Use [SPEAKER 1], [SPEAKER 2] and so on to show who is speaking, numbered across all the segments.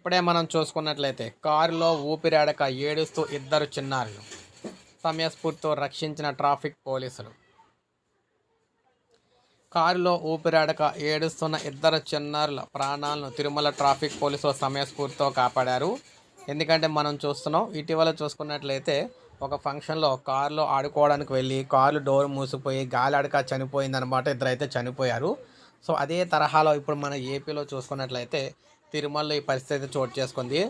[SPEAKER 1] ఇప్పుడే మనం చూసుకున్నట్లయితే కారులో ఊపిరాడక ఏడుస్తూ ఇద్దరు చిన్నారులు. సమయస్ఫూర్తితో రక్షించిన ట్రాఫిక్ పోలీసులు. కారులో ఊపిరాడక ఏడుస్తున్న ఇద్దరు చిన్నారుల ప్రాణాలను తిరుమల ట్రాఫిక్ పోలీసులు సమయస్ఫూర్తితో కాపాడారు. ఎందుకంటే మనం చూస్తున్నాం ఇటీవల చూసుకున్నట్లయితే ఒక ఫంక్షన్లో కారులో ఆడుకోవడానికి వెళ్ళి కారు డోర్ మూసిపోయి గాలి అడక చనిపోయిందనమాట ఇద్దరైతే చనిపోయారు. సో అదే తరహాలో ఇప్పుడు మన ఏపీలో చూసుకున్నట్లయితే తిరుమలలో ఈ పరిస్థితి చోటు చేసుకుంది.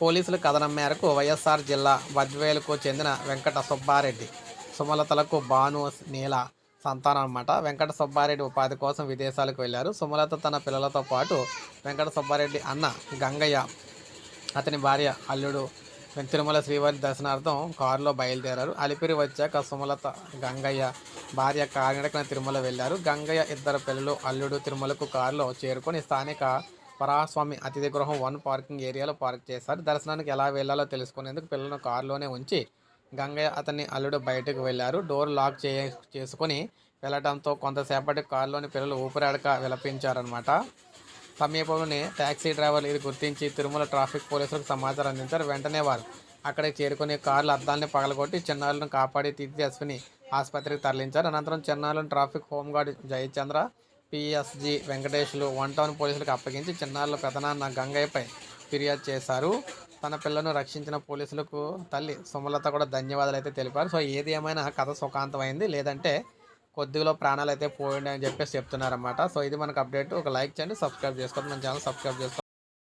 [SPEAKER 1] పోలీసుల కథనం మేరకు వైఎస్ఆర్ జిల్లా వద్వేలుకు చెందిన వెంకట సుబ్బారెడ్డి సుమలతలకు భాను నీల సంతానం అనమాట వెంకట సుబ్బారెడ్డి ఉపాధి కోసం విదేశాలకు వెళ్ళారు. సుమలత తన పిల్లలతో పాటు వెంకట సుబ్బారెడ్డి అన్న గంగయ్య అతని భార్య అల్లుడు తిరుమల శ్రీవారి దర్శనార్థం కారులో బయలుదేరారు. అలిపిరి వచ్చాక సుమలత గంగయ్య భార్య కాలినడకన తిరుమల వెళ్ళారు. గంగయ్య ఇద్దరు పిల్లలు అల్లుడు తిరుమలకు కారులో చేరుకొని స్థానిక పరాస్వామి అతిథి గృహం వన్ పార్కింగ్ ఏరియాలో పార్క్ చేశారు. దర్శనానికి ఎలా వెళ్ళాలో తెలుసుకునేందుకు పిల్లలను కారులోనే ఉంచి గంగయ్య అతన్ని అల్లుడు బయటకు వెళ్ళారు. డోర్ లాక్ చే చేసుకొని వెళ్ళడంతో కొంతసేపటి కారులోని పిల్లలు ఊపిరాడక విలపించారనమాట సమీపంలోనే ట్యాక్సీ డ్రైవర్లు ఇది గుర్తించి తిరుమల ట్రాఫిక్ పోలీసులకు సమాచారం అందించారు. వెంటనే వారు అక్కడికి చేరుకుని కార్ల అద్దాలని పగలగొట్టి చిన్నారులను కాపాడి తీర్థస్విని ఆసుపత్రికి తరలించారు. అనంతరం చిన్నారులను traffic home guard Jayachandra PSG వెంకటేష్లు one town పోలీసులకు అప్పగించి చిన్నారుల పెదనాన్న గంగయ్యపై ఫిర్యాదు చేశారు. తన పిల్లను రక్షించిన పోలీసులకు తల్లి సుమలత కూడా ధన్యవాదాలు అయితే తెలిపారు. సో ఏది ఏమైనా కథ సుఖాంతమైంది లేదంటే కొద్దిగా ప్రాణాలు అయితే పోయింది అని చెప్పేసి చెప్తున్నారన్నమాట. సో ఇది మనకు అప్డేట్. ఒక లైక్ చేయండి సబ్స్క్రైబ్ చేసుకోండి. మన ఛానల్ సబ్స్క్రైబ్ చేసుకోండి.